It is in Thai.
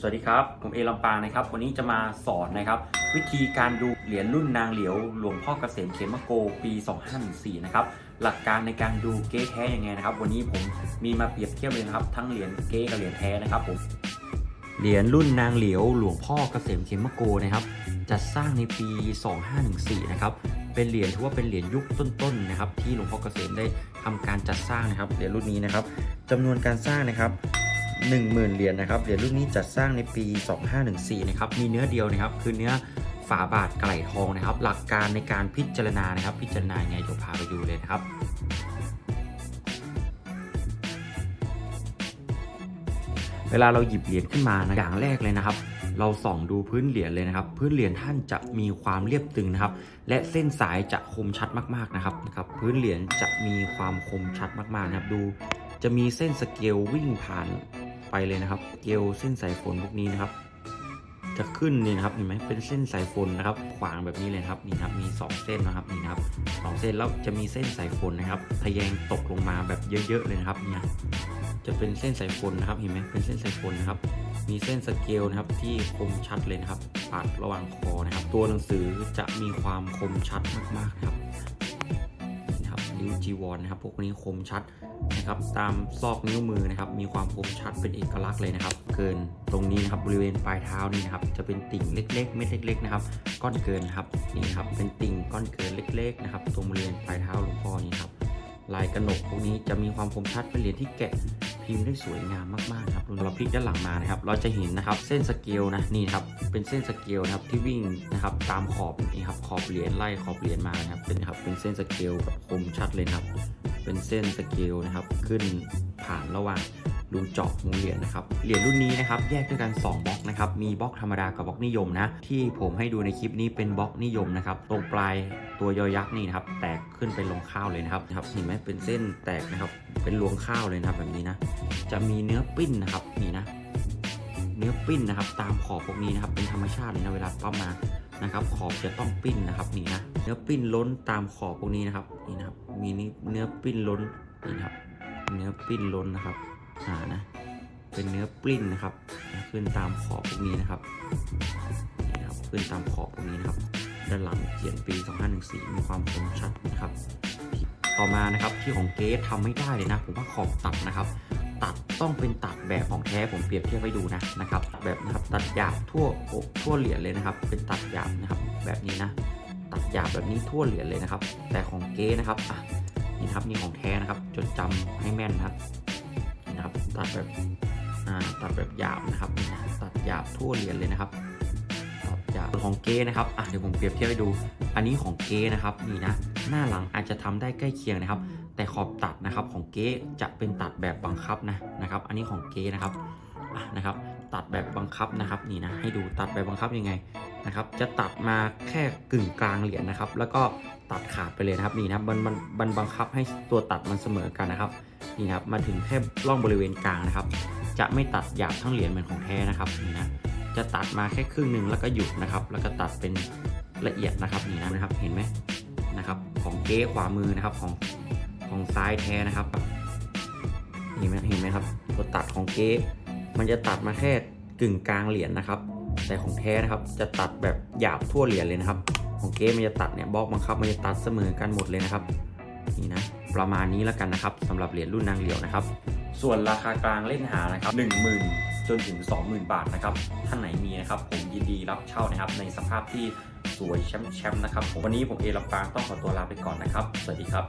สวัสดีครับ ผมเอลำปางนะครับ วันนี้จะมาสอนนะครับ วิธีการดูเหรียญรุ่นนางเหลียวหลวงพ่อเกษมเขมโกปี 2514 นะครับ หลักการในการดูเก๊แท้ยังไงนะครับ วันนี้ผมมีมาเปรียบเทียบเลยนะครับ ทั้งเหรียญเก๊กับเหรียญแท้นะครับผมเหรียญรุ่นนางเหลียวหลวงพ่อเกษมเขมโกนะครับจัดสร้างในปี 2514 นะครับเป็นเหรียญถือว่าเป็นเหรียญยุคต้นๆนะครับ ที่หลวงพ่อเกษมได้ทำการจัดสร้างนะครับเหรียญรุ่นนี้นะครับจำนวนการสร้างนะครับ 10,000 เหรียญนะครับเหรียญรุ่นนี้จัดสร้างในปี 2514 นะครับมีเนื้อเดียวนะครับคือเนื้อฝาบาทไก่ทองนะครับ หลักการในการพิจารณานะครับ พิจารณาไงเดี๋ยวพาไปดูเลยนะครับเวลาเราหยิบเหรียญขึ้นมานะอย่างแรกเลยนะครับ เราส่องดูพื้นเหรียญเลยนะครับ พื้นเหรียญท่านจะมีความเรียบตึงนะครับ และเส้นสายจะคมชัดมากๆนะครับนะครับ พื้นเหรียญจะมีความคมชัดมากๆนะครับ ดู จะมีเส้นสเกลวิ่งผ่าน ไปเลยนะครับ เกลเส้นสายฝนพวกนี้นะครับ จะขึ้นนี่นะครับเห็นไหมเป็นเส้นสายฝนนะครับ ขวางแบบนี้เลยครับนี่ครับมีสองเส้นนะครับนี่นะครับสองเส้นแล้วจะมีเส้นสายฝนนะครับทะแยงตกลงมาแบบเยอะๆเลยนะครับเนี่ยจะเป็นเส้นสายฝนนะครับเห็นไหมเป็นเส้นสายฝนนะครับมีเส้นสเกลนะครับที่คมชัดเลยนะครับปาดระหว่างคอนะครับ ตัวหนังสือจะมีความคมชัดมากๆนะครับนี่นะครับนิ้วจีวรนะครับ พวกนี้คมชัด นะครับ ตามซอกนิ้วมือนะครับ มีความคมชัดเป็นเอกลักษณ์เลยนะครับ เกินตรงนี้นะครับบริเวณปลายเท้านี่นะครับ จะเป็นติ่งเล็กๆเม็ดเล็กๆนะครับ ก้อนเกินครับนี่ครับ เป็นติ่งก้อนเกินเล็กๆนะครับ ตรงบริเวณปลายเท้าหลวงพ่อนี่ครับลายกระหนกพวกนี้จะมีความคมชัดเป็นเหรียญที่แกะพิมพ์ได้สวยงามมากๆครับเราพลิกด้านหลังมานะครับ เราจะเห็นนะครับเส้นสเกลนะนี่ครับเป็นเส้นสเกลนะครับที่วิ่งนะครับตามขอบนี่ครับขอบเหรียญไล่ขอบเหรียญมานะครับเป็นครับเป็นเส้นสเกลแบบคมชัดเลยครับ เป็นเส้นสเกลนะครับ ขึ้นผ่านระหว่างรูเจาะมุมเหรียญนะครับ เหรียญรุ่นนี้นะครับแยกด้วยกัน 2บล็อกนะครับ มีบล็อกธรรมดากับบล็อกนิยมนะ ที่ผมให้ดูในคลิปนี้เป็นบล็อกนิยมนะครับ ตรงปลายตัวยอยักษ์นี่นะครับ แตกขึ้นไปลงข้าวเลยนะครับครับ เห็นไหมเป็นเส้นแตกนะครับ เป็นรวงข้าวเลยนะครับแบบนี้นะ จะมีเนื้อปิ้นนะครับนี่นะ เนื้อปิ้นนะครับ ตามขอบพวกนี้นะครับ เป็นธรรมชาติเลยนะเวลาปั้มมานะครับ ขอบจะต้องปิ้นนะครับนี่นะ เนื้อปิ้นล้นตามขอบพวกนี้นะครับนี่นะครับ มีนี่เนื้อปิ้นล้นนะครับ เนื้อปิ้นล้นนะครับอ่านะเป็นเนื้อปิ้นนะครับ ขึ้นตามขอบพวกนี้นะครับนี่ครับ ขึ้นตามขอบพวกนี้นะครับ ด้านหลังเขียนปี 2514 มีความคมชัดนะครับ ต่อมานะครับที่ของเกสทำไม่ได้เลยนะ ผมว่าขอบตัดนะครับ ตัดต้องเป็นตัดแบบของแท้ผมเปรียบเทียบให้ดูนะนะครับ แบบนะครับตัดหยาบทั่วทั่วเหรียญเลยนะครับ เป็นตัดหยาบนะครับ แบบนี้นะ ตัดหยาบแบบนี้ทั่วเหรียญเลยนะครับ แต่ของเก๊นะครับอะนี่ครับนี่ของแท้นะครับจดจำให้แม่นนะครับนี่นะครับตัดแบบอ่าตัดแบบหยาบนะครับ ตัดหยาบทั่วเหรียญเลยนะครับตัดหยาบของเก๊นะครับอะเดี๋ยวผมเปรียบเทียบให้ดู อันนี้ของเก๊นะครับนี่นะหน้าหลังอาจจะทำได้ใกล้เคียงนะครับ แต่ขอบตัดนะครับของเก๊จะเป็นตัดแบบบังคับนะนะครับ อันนี้ของเก๊นะครับอะนะครับ ตัดแบบบังคับนะครับนี่นะให้ดูตัดแบบบังคับยังไง นะครับ จะตัดมาแค่กึ่งกลางเหรียญนะครับ แล้วก็ตัดขาดไปเลยนะครับนี่นะครับมันมันมันบังคับให้ตัวตัดมันเสมอกันนะครับนี่นะครับมาถึงแค่ร่องบริเวณกลางนะครับ จะไม่ตัดหยาบทั้งเหรียญเหมือนของแท้นะครับนี่นะจะตัดมาแค่ครึ่งหนึ่งแล้วก็หยุดนะครับ แล้วก็ตัดเป็นละเอียดนะครับนี่นะนะครับเห็นไหมนะครับของเก๊ขวามือนะครับของของซ้ายแท้นะครับเห็นไหมเห็นไหมครับตัวตัดของเก๊มันจะตัดมาแค่กึ่งกลางเหรียญนะครับ แต่ของแท้นะครับจะตัดแบบหยาบทั่วเหรียญเลยนะครับ ของเก๊มันจะตัดเนี่ยบล็อกบังคับมันจะตัดเสมอกันหมดเลยนะครับนี่นะประมาณนี้แล้วกันนะครับสำหรับเหรียญรุ่นนางเหลียวนะครับ ส่วนราคากลางเล่นหานะครับ10,000จนถึง 20,000 บาทนะครับ ท่านไหนมีนะครับผมยินดีรับเช่านะครับ ในสภาพที่สวยแชมป์นะครับผมวันนี้ผมเอลำปางต้องขอตัวลาไปก่อนนะครับ สวัสดีครับ